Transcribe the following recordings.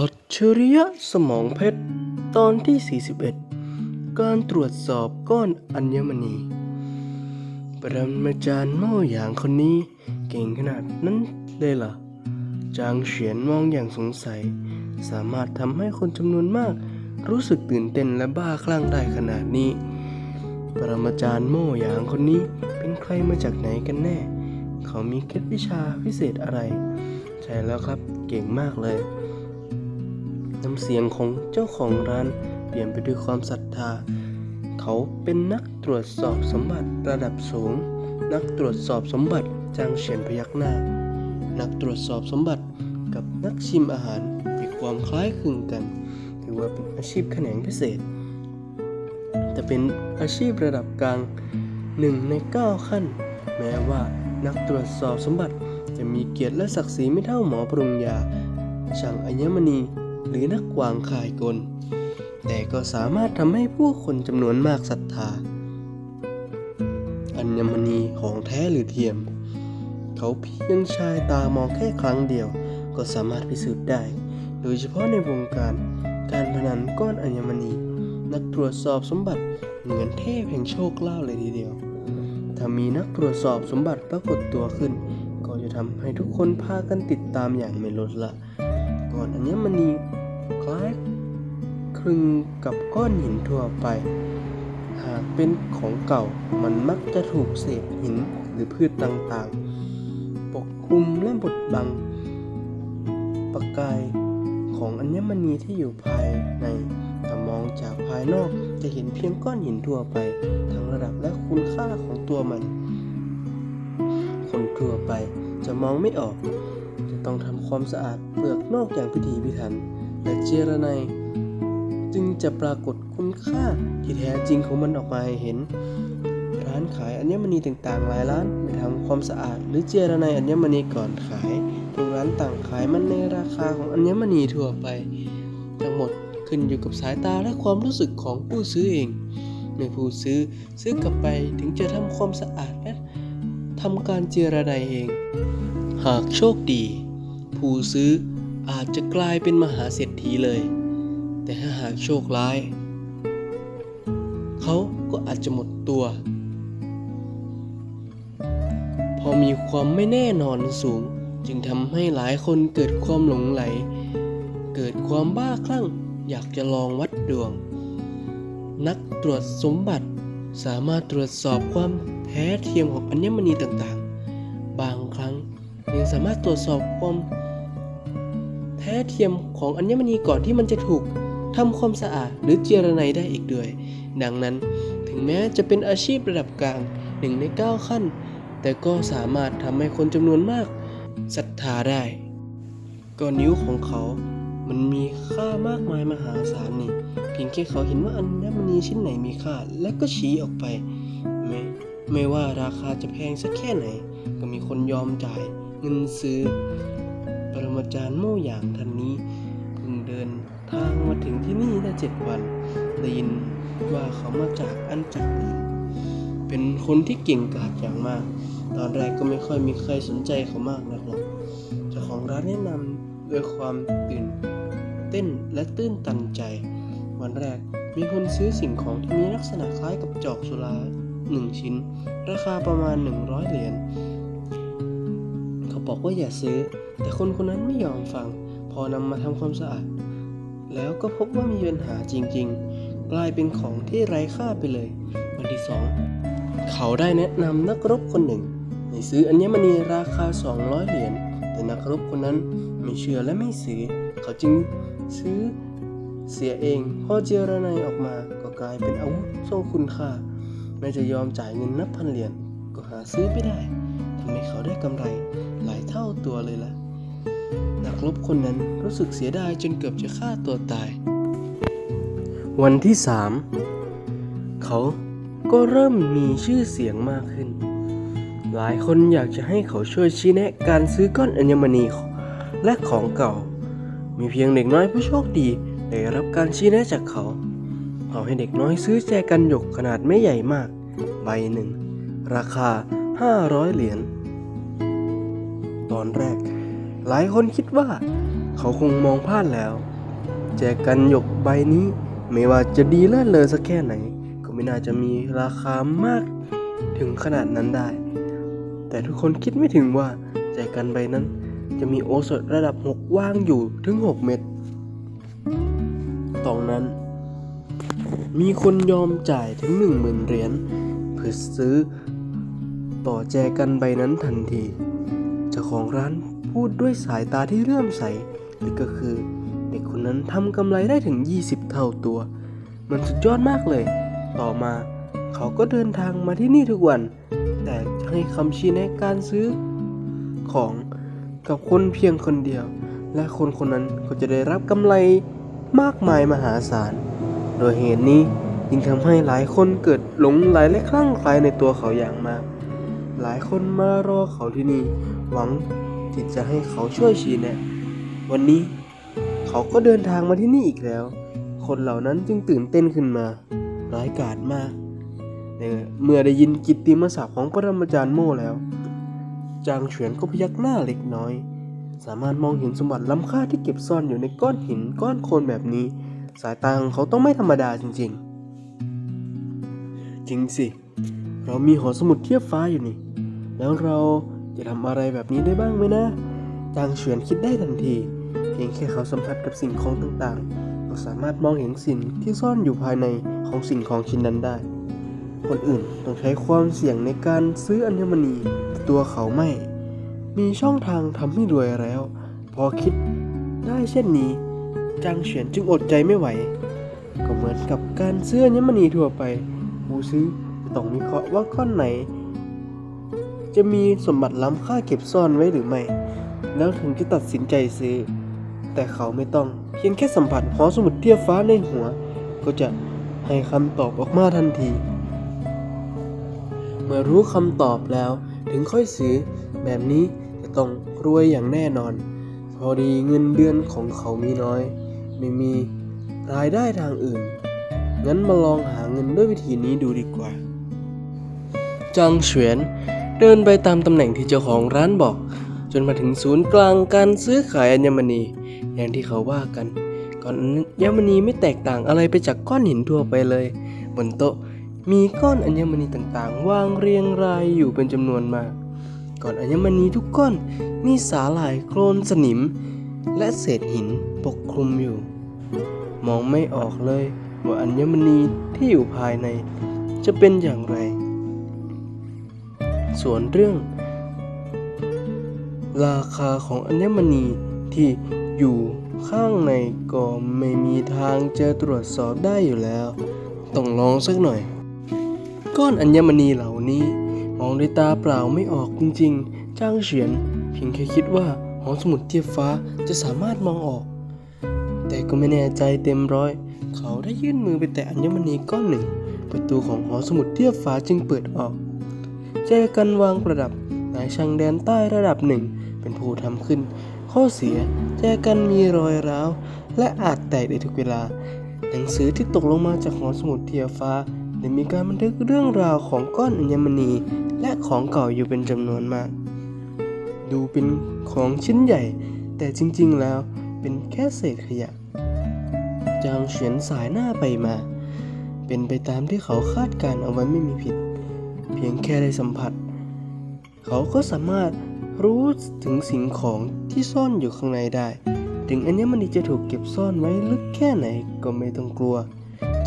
อัจฉริยะสมองเพชร ตอนที่ 41 การตรวจสอบก้อนอัญมณี ปรมาจารย์โม่หยางคนนี้ เก่งขนาดนั้นเลยเหรอ จางเฉียนมองอย่างสงสัย สามารถทำให้คนจำนวนมาก รู้สึกตื่นเต้นและบ้าคลั่งได้ขนาดนี้ ปรมาจารย์โม่หยางคนนี้เป็นใครมาจากไหนกันแน่ เขามีเคล็ดวิชาพิเศษอะไร ใช่แล้วครับ เก่งมากเลย น้ำเสียงของเจ้าของร้านเปลี่ยนไปด้วยความศรัทธา เขาเป็นนักตรวจสอบสมบัติระดับสูง นักตรวจสอบสมบัติจางเฉียนพยักหน้า นักตรวจสอบสมบัติกับนักชิมอาหารมีความคล้ายคลึงกัน ถือว่าเป็นอาชีพแขนงพิเศษ แต่เป็นอาชีพระดับกลางหนึ่งใน 9 ขั้น แม้ว่านักตรวจสอบสมบัติจะมีเกียรติและศักดิ์ศรีไม่เท่าหมอปรุงยาช่างอัญมณี หรือนักวางขายกล แต่ก็สามารถทำให้ผู้คนจำนวนมากศรัทธา อัญมณีของแท้หรือเทียม เขาเพียงชายตามองแค่ครั้งเดียว ก็สามารถพิสูจน์ได้ โดยเฉพาะในวงการการพนันก้อนอัญมณี นักตรวจสอบสมบัติเหมือนเทพแห่งโชคลาภเลยทีเดียว ถ้ามีนักตรวจสอบสมบัติปรากฏตัวขึ้น ก็จะทำให้ทุกคนพากันติดตามอย่างไม่ลดละ ก่อนอัญมณี คล้ายคลึงกับก้อนหินทั่วไป หากเป็นของเก่ามันมักจะถูกเศษหินหรือพืชต่างๆ ปกคลุมและบดบัง ประกายของอัญมณีที่อยู่ภายในถ้ามองจากภายนอกจะเห็นเพียงก้อนหินทั่วไปทั้งระดับและคุณค่าของตัวมัน คนทั่วไปจะมองไม่ออก จะต้องทำความสะอาดเปลือกนอกอย่างพิถีพิถัน และเจรไนยจึงจะปรากฏคุณค่าที่แท้จริงของมันออกมาให้เห็น ร้านขายอัญมณีต่างๆ หลายร้านไม่ทำความสะอาด หรือเจรไนยอัญมณีก่อนขายทุกร้านต่างขายมันในราคาของอัญมณีทั่วไป ทั้งหมดขึ้นอยู่กับสายตาและความรู้สึกของผู้ซื้อเองเมื่อผู้ซื้อซื้อกลับไปถึงจะทำความสะอาดและทำการเจรไนเอง หากโชคดี ผู้ซื้อ อาจจะกลายเป็นมหาเศรษฐีเลย แต่ถ้าหากโชคร้าย เขาก็อาจจะหมดตัว พอมีความไม่แน่นอนสูง จึงทำให้หลายคนเกิดความหลงไหล เกิดความบ้าคลั่งอยากจะลองวัดดวง นักตรวจสมบัติสามารถตรวจสอบความแท้เทียมของอัญมณีต่างๆ บางครั้งยังสามารถตรวจสอบความ ท้เทียมของอัญมณีก่อนที่มันจะถูกทำความสะอาดหรือเจรไนได้อีกด้วย ดังนั้นถึงแม้จะเป็นอาชีพระดับกลางหนึ่งใน 9 ขั้น แต่ก็สามารถทำให้คนจำนวนมากศรัทธาได้ ก็นิ้วของเขา มันมีค่ามากมายมหาศาลนี่ เพียงแค่เขาเห็นว่าอัญมณีชิ้นไหนมีค่า และก็ชี้ออกไป ไม่ไม่ว่าราคาจะแพงสักแค่ไหน ก็มีคนยอมจ่ายเงินซื้อ รมาจารย์โม่อย่างท่านนี้เพิ่งเดินทางมาถึงที่นี่ได้เจ็ดวันได้ยินว่าเขามาจากอันจักรอื่นเป็นคนที่เก่งกาจอย่างมาก ตอนแรกก็ไม่ค่อยมีใครสนใจเขามากนักหรอกเจ้าของร้านแนะนำด้วยความตื่นเต้นและตื้นตันใจ วันแรกมีคนซื้อสิ่งของที่มีลักษณะคล้ายกับจอกสุราหนึ่งชิ้น ราคาประมาณ 100 เหรียญ บอกว่าอย่าซื้อ แต่คนคนนั้นไม่ยอมฟัง พอนำมาทำความสะอาด แล้วก็พบว่ามีปัญหาจริง ๆ กลายเป็นของที่ไร้ค่าไปเลย วันที่สองเขาได้แนะนำนักรบคนหนึ่งให้ซื้ออัญมณีราคา 200 เหรียญ แต่นักรบคนนั้นไม่เชื่อและไม่ซื้อ เขาจึงซื้อเสียเอง พอเจรไนยออกมาก็กลายเป็นอาวุธทรงคุณค่าแม้จะยอมจ่ายเงินนับพันเหรียญก็หาซื้อไม่ได้ทำให้เขาได้กำไร หลายเท่าตัวเลยล่ะ นักรบคนนั้นรู้สึกเสียดายจนเกือบจะฆ่าตัวตาย วันที่สามเขาก็เริ่มมีชื่อเสียงมากขึ้น หลายคนอยากจะให้เขาช่วยชี้แนะการซื้อก้อนอัญมณีและของเก่า มีเพียงเด็กน้อยผู้โชคดีได้รับการชี้แนะจากเขา เขาให้เด็กน้อยซื้อแจกันหยกขนาดไม่ใหญ่มาก ใบหนึ่ง ราคา 500 เหรียญ อนแรก หลายคนคิดว่า เขาคงมองพลาดแล้ว แจกันหยกใบนี้ ไม่ว่าจะดีเลิศเลอสักแค่ไหน ก็ไม่น่าจะมีราคามากถึงขนาดนั้นได้ แต่ทุกคนคิดไม่ถึงว่าแจกันใบนั้น จะมีโอสถระดับ 6 ว่างอยู่ถึง 6 เม็ดตอนนั้น มีคนยอมจ่ายถึง 10,000 เหรียญเพื่อซื้อต่อแจกันใบนั้นทันที จ้าของร้านพูดด้วยสายตาที่เลื่อมใสนั่นก็คือ เด็กคนนั้นทำกำไรได้ถึง 20 เท่าตัว มันสุดยอดมากเลย ต่อมาเขาก็เดินทางมาที่นี่ทุกวัน แต่ให้คำชี้แนะการซื้อของกับคนเพียงคนเดียว และคนคนนั้นก็จะได้รับกำไรมากมายมหาศาล โดยเหตุนี้ยิ่งทำให้หลายคนเกิดหลงไหลและคลั่งไคล้ในตัวเขาอย่างมาก หลายคนมารอเขาที่นี่ หวังที่จะให้เขาช่วยชี้แนะวันนี้เขาก็เดินทางมาที่นี่อีกแล้ว คนเหล่านั้นจึงตื่นเต้นขึ้นมาร้ายกาจมากเมื่อได้ยินกิตติมศักดิ์ของปรมาจารย์โม่แล้ว จางเฉวียนก็พยักหน้าเล็กน้อย สามารถมองเห็นสมบัติล้ำค่าที่เก็บซ่อนอยู่ในก้อนหินก้อนโคลนแบบนี้ สายตาของเขาต้องไม่ธรรมดาจริง ๆ จริงสิ เรามีหอสมุดเทียบฟ้าอยู่นี่ แล้วเราจะทำอะไรแบบนี้ได้บ้างไหมนะจางเฉวียนคิดได้ทันที เพียงแค่เขาสัมผัสกับสิ่งของต่างๆ ก็สามารถมองเห็นสิ่งที่ซ่อนอยู่ภายในของสิ่งของชิ้นนั้นได้ คนอื่นต้องใช้ความเสี่ยงในการซื้ออัญมณีตัวเขาไม่ มีช่องทางทำให้รวยแล้ว พอคิดได้เช่นนี้ จางเฉียนจึงอดใจไม่ไหว ก็เหมือนกับการซื้ออัญมณีทั่วไป ผู้ซื้อต้องวิเคราะห์ว่าก้อนไหน จะมีสมบัติล้ำค่าเก็บซ่อนไว้หรือไม่ แล้วถึงจะตัดสินใจซื้อ แต่เขาไม่ต้อง เพียงแค่สัมผัสหอสมุดเทียบฟ้าในหัว ก็จะให้คำตอบออกมาทันที เมื่อรู้คำตอบแล้วถึงค่อยซื้อ แบบนี้จะต้องรวยอย่างแน่นอน พอดีเงินเดือนของเขามีน้อย ไม่มีรายได้ทางอื่น งั้นมาลองหาเงินด้วยวิธีนี้ดูดีกว่าจางเฉวียน เดินไปตามตำแหน่งที่เจ้าของร้านบอก จนมาถึงศูนย์กลางการซื้อขายอัญมณี อย่างที่เขาว่ากันก้อนอัญมณีไม่แตกต่างอะไรไปจากก้อนหินทั่วไปเลย บนโต๊ะมีก้อนอัญมณีต่างๆ วางเรียงรายอยู่เป็นจำนวนมากก้อนอัญมณีทุกก้อนมีสาหร่ายโคลนสนิม และเศษหินปกคลุมอยู่ มองไม่ออกเลยว่าอัญมณีที่อยู่ภายใน จะเป็นอย่างไร ส่วนเรื่อง ราคาของอัญมณีที่อยู่ข้างในก็ไม่มีทางจะตรวจสอบได้อยู่แล้ว ต้องลองสักหน่อย ก้อนอัญมณีเหล่านี้ มองด้วยตาเปล่าไม่ออกจริงๆ จ้างเฉียนเพียงแค่คิดว่าหอสมุดเทียบฟ้าจะสามารถมองออก แต่ก็ไม่แน่ใจเต็มร้อย เขาได้ยื่นมือไปแตะอัญมณีก้อนหนึ่ง ประตูของหอสมุดเทียบฟ้าจึงเปิดออก แจกันวางประดับนายช่างแดนใต้ระดับหนึ่ง เป็นผู้ทำขึ้น ข้อเสียแจกันมีรอยร้าว และอาจแตกได้ทุกเวลา หนังสือที่ตกลงมาจากหอสมุดเทียฟ้าได้มีการบันทึกเรื่องราวของก้อนอัญมณี และของเก่าอยู่เป็นจำนวนมาก ดูเป็นของชิ้นใหญ่ แต่จริงๆแล้วเป็นแค่เศษขยะ จางเฉียนสายหน้าไปมา เป็นไปตามที่เขาคาดการณ์เอาไว้ไม่มีผิด พียงแค่ได้สัมผัส เขาก็สามารถรู้ถึงสิ่งของที่ซ่อนอยู่ข้างในได้ ถึงอัญมณีจะถูกเก็บซ่อนไว้ลึกแค่ไหนก็ไม่ต้องกลัว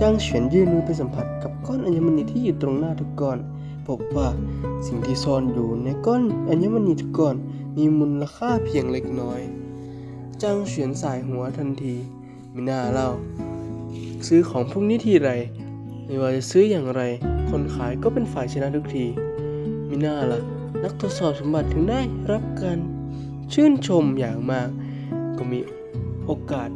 จางเฉียนยื่นมือไปสัมผัสกับก้อนอัญมณีที่อยู่ตรงหน้าทุกก้อน พบว่าสิ่งที่ซ่อนอยู่ในก้อนอัญมณีทุกก้อนมีมูลค่าเพียงเล็กน้อย จางเฉียนสายหัวทันทีมิน่าเล่า ซื้อของพวกนี้ทีไร ไม่ว่าจะซื้ออย่างไร คนขายก็เป็นฝ่ายชนะทุกที มิน่าล่ะ นักทดสอบสมบัติถึงได้รับการชื่นชมอย่างมาก ก็มีโอกาส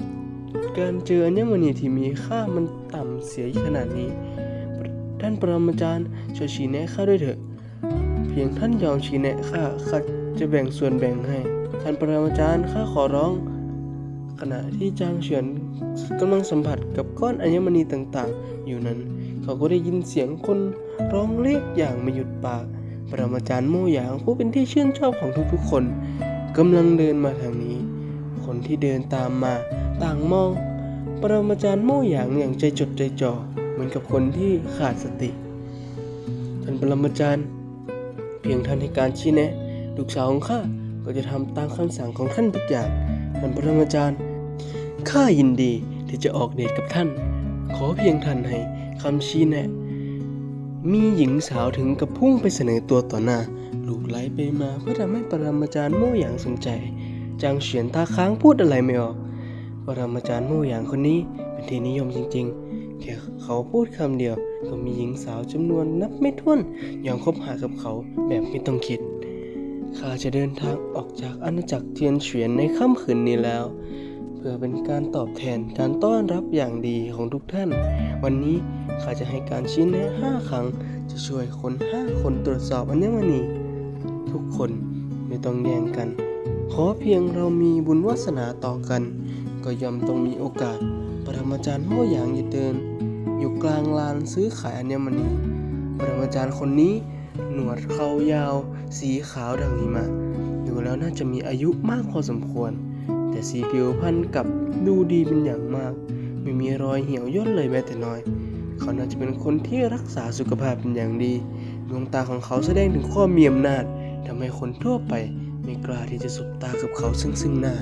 การเจออัญมณีที่มีค่ามันต่ำเสียขนาดนี้ ท่านปรมาจารย์ช่วยชี้แนะข้าด้วยเถอะ เพียงท่านยอมชี้แนะข้าข้าจะแบ่งส่วนแบ่งให้ ท่านปรมาจารย์ข้าขอร้อง ขณะที่จางเฉียนกำลังสัมผัสกับก้อนอัญมณีต่างๆ อยู่นั้น เขาก็ได้ยินเสียงคนร้องเรียกอย่างไม่หยุดปากปรมาจารย์โมหยางผู้เป็นที่ชื่นชอบของทุกๆคนกำลังเดินมาทางนี้คนคนที่เดินตามมาต่างมอง ปรมาจารย์โม่หยางอย่างใจจดใจจ่อเหมือนกับคนที่ขาดสติท่านปรมาจารย์ เพียงท่านให้การชี้แนะลูกสาวของข้าก็จะทำตามคำสั่งของท่านทุกอย่างท่านปรมาจารย์ ข้ายินดีที่จะออกเดทกับท่าน ขอเพียงท่านให้คำชี้แนะ มีหญิงสาวถึงกับพุ่งไปเสนอตัวต่อหน้าลูกไหลไปมาเพื่อทำให้ปรมาจารย์โม่หยางสนใจ จางเฉียนตาค้างพูดอะไรไม่ออก ปรมาจารย์โม่หยางคนนี้เป็นที่นิยมจริงๆ แค่เขาพูดคำเดียวก็มีหญิงสาวจำนวนนับไม่ถ้วนยอมคบหากับเขาแบบไม่ต้องคิดข้าจะเดินทางออกจากอาณาจักรเทียนเฉียนในค่ำคืนนี้แล้ว พื่อเป็นการตอบแทนการต้อนรับอย่างดีของทุกท่าน วันนี้ข้าจะให้การชี้แนะห้าครั้ง จะช่วยคนห้าคนตรวจสอบอัญมณี ทุกคนไม่ต้องแย่งกัน ขอเพียงเรามีบุญวาสนาต่อกัน ก็ย่อมต้องมีโอกาส ปรมาจารย์โม่หยางอย่าเดินอยู่กลางลานซื้อขายอัญมณี ปรมาจารย์คนนี้ หนวดเขายาว สีขาวดังหิมะดูแล้วน่าจะมีอายุมากพอสมควร แต่สีผิวพรรณกับดูดีเป็นอย่างมาก ไม่มีรอยเหี่ยวย่นเลยแม้แต่น้อย เขาน่าจะเป็นคนที่รักษาสุขภาพเป็นอย่างดี ดวงตาของเขาแสดงถึงความมีอำนาจทำให้คนทั่วไปไม่กล้าที่จะสบตากับเขาซึ่งซึ่งหน้า